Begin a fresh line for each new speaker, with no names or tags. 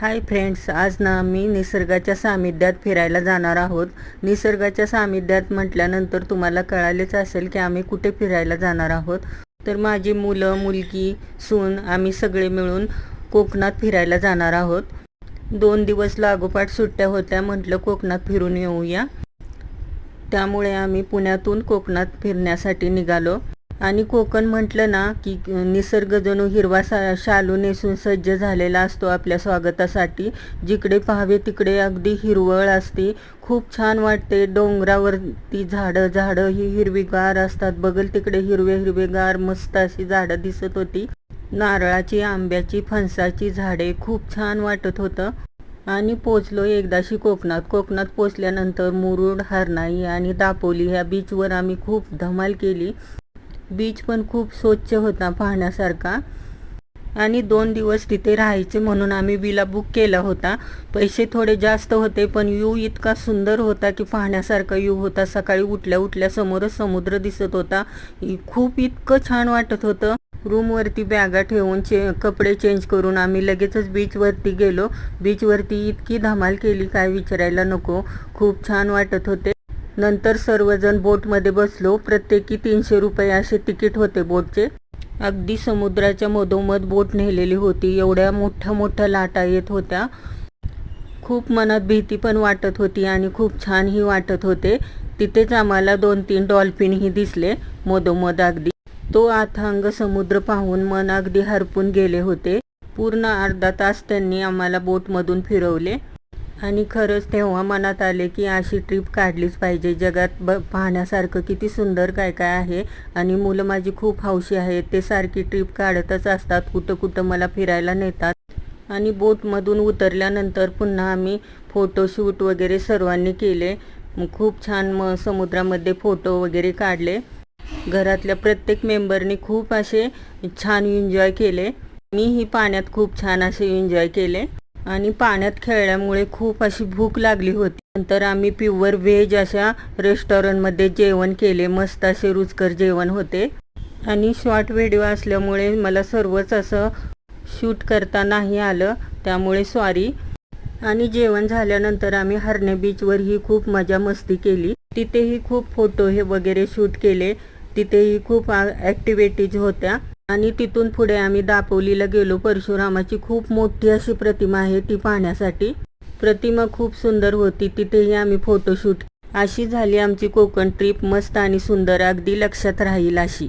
Hi friends आज ना आम्ही निसर्गाच्या सामिध्यात फिरायला जाणार आहोत. निसर्गाच्या सामिध्यात म्हटल्यानंतर तुम्हाला कळालेच असेल की आम्ही कुठे फिरायला जाणार आहोत. तर माझी मुलं मुलगी सून आम्ही सगळे मिळून कोकणात फिरायला जाणार आहोत. दोन दिवस लागोपाठ सुट्ट्या होत्या म्हटलं कोकणात फिरून येऊया. त्यामुळे आम्ही पुण्यातून कोकणात फिरण्यासाठी निघालो. आणि कोकण म्हटलं ना की निसर्ग जणू हिरवा सा शालू नेसून सज्ज झालेला असतो आपल्या स्वागतासाठी. जिकडे पाहावे तिकडे अगदी हिरवळ असते. खूप छान वाटते. डोंगरावरती झाडं झाडं ही हिरवीगार असतात. बगल तिकडे हिरवे हिरवेगार मस्त अशी झाडं दिसत होती. नारळाची आंब्याची फणसाची झाडे खूप छान वाटत होतं. आणि पोचलो एकदाशी कोकणात. कोकणात पोचल्यानंतर मुरुड हरनाई आणि दापोली ह्या बीचवर आम्ही खूप धमाल केली. बीच पण खूप स्वच्छ होता पाहण्यासारखा. आणि दोन दिवस तिथे राहायचे म्हणून आम्ही विला बुक केला होता. पैसे थोडे जास्त होते पण व्यू इतका सुंदर होता की पाहण्यासारखा व्यू होता. सकाळी उठल्या उठल्या समोरच समुद्र दिसत होता. खूप इतकं छान वाटत होतं. रूमवरती बॅगा ठेवून चे कपडे चेंज करून आम्ही लगेचच बीचवरती गेलो. बीचवरती इतकी धमाल केली काय विचारायला नको. खूप छान वाटत होते. नंतर सर्वजण बोटमध्ये बसलो. प्रत्येकी तीनशे रुपये असे तिकीट होते बोटचे. अगदी समुद्राच्या मधोमध बोट नेलेली होती. एवढ्या मोठ्या मोठ्या लाटा येत होत्या. खूप मनात भीती पण वाटत होती आणि खूप छानही वाटत होते. तिथेच आम्हाला दोन तीन डॉल्फिनही दिसले मधोमध अगदी. तो अथांग समुद्र पाहून मन अगदी हरपून गेले होते. पूर्ण अर्धा तास त्यांनी आम्हाला बोटमधून फिरवले. आणि खरंच तेव्हा मनात आले की अशी ट्रिप काढलीच पाहिजे. जगात ब पाहण्यासारखं किती सुंदर काय काय आहे आणि मुलं माझी खूप हौशी आहेत. ते सारखी ट्रिप काढतच असतात. कुठं कुठं मला फिरायला नेतात. आणि बोटमधून उतरल्यानंतर पुन्हा आम्ही फोटोशूट वगैरे सर्वांनी केले. खूप छान म समुद्रामध्ये फोटो वगैरे काढले. घरातल्या प्रत्येक मेंबरनी खूप असे छान एन्जॉय केले. मीही पाण्यात खूप छान असे एन्जॉय केले. आणि पाण्यात खेळल्यामुळे खूप अशी भूक लागली होती. नंतर आम्ही प्युअर व्हेज अशा रेस्टॉरंटमध्ये जेवण केले. मस्त असे रुचकर जेवण होते. आणि शॉर्ट व्हिडिओ असल्यामुळे मला सर्वच असं शूट करता नाही आलं. त्यामुळे सॉरी. आणि जेवण झाल्यानंतर आम्ही हरणे बीचवरही खूप मजा मस्ती केली. तिथेही खूप फोटो हे वगैरे शूट केले. तिथेही खूप ॲक्टिव्हिटीज होत्या. आणि तिथून पुढे आम्ही दापोलीला गेलो. परशुरामाची खूप मोठी अशी प्रतिमा आहे ती पाहण्यासाठी. प्रतिमा खूप सुंदर होती. तिथेही आम्ही फोटोशूट अशी झाली आमची कोकण ट्रीप मस्त आणि सुंदर. अगदी लक्षात राहील अशी.